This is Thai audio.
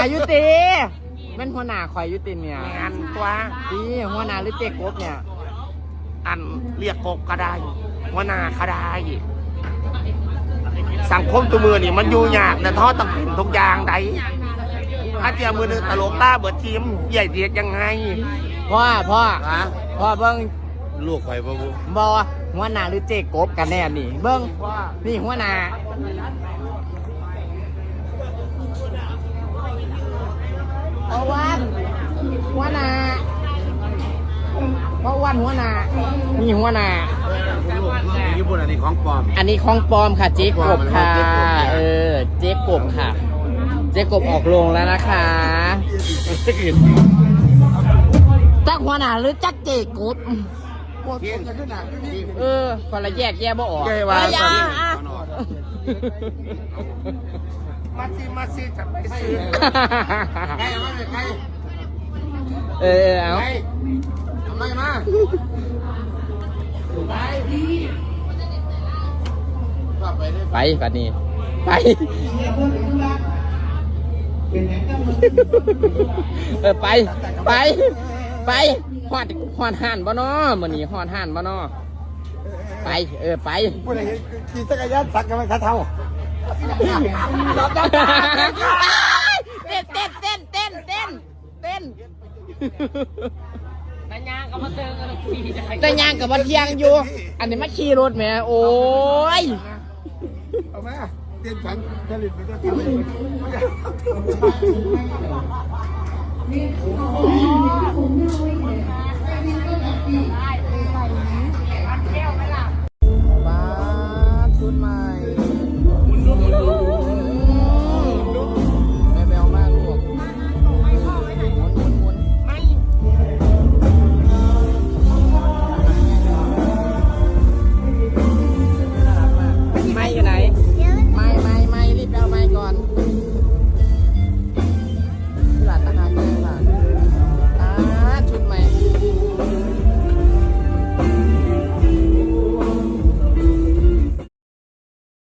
อยุติแม่นหัวหน้าข่อยอยุติเนี่ยงานตัวดีหัวหน้าหรือเจ๊กบเนี่ย อันเรียกกบก็ได้หัวหน้าก็ได้สังคมตัวมือนี่มันอยู่ยากนะท้อต้องเป็นทุกอย่างใดถ้าเจียมือหนึงตลกต้าเบิดทีมใหญ่เรียกยังไงพ่อพ่อฮะพ่อเบิ้งลูกไข่บ่บุบอหัวหน้าหรือเจ๊กบกันแน่นี่ เบิ้งนี่หัวหน้า เพราะวันหัวหน้านี่หัวหน้าญี่ปุ่นอันนี้ของปลอม อันนี้ของปลอมค่ะเจ๊กบค่ะเจ๊กบเนี่ยเออ เจ๊กบค่ะ เจ๊กบออกโรงแล้วนะคะจักหัวหน้าหรือจักเจ๊กบเออคนละแยกแยกบ่ออกแยกว่าเอออย่าอะมาซิมาซิจะไปซื้อเออเอาทำไมมา ไปปัดนี้ ไป เออไป ไป ไปหอดหอดห่านบ่นอมื้อนี้หอดห่านบ่นอไป เออไปผู้ใดเห็นขี่จักรยานสักกันไหมคะเท่าเต้นเต้นเต้นเต้นเต้นเต้น แต่ยางก็มาเจอกันทีจะไปแต่ย่างกับวันเที่ยงอยู่ อันนี้มาขี่รถแหม่โอ้ยเอามาเต้นฝันผลิตมันก็ทำ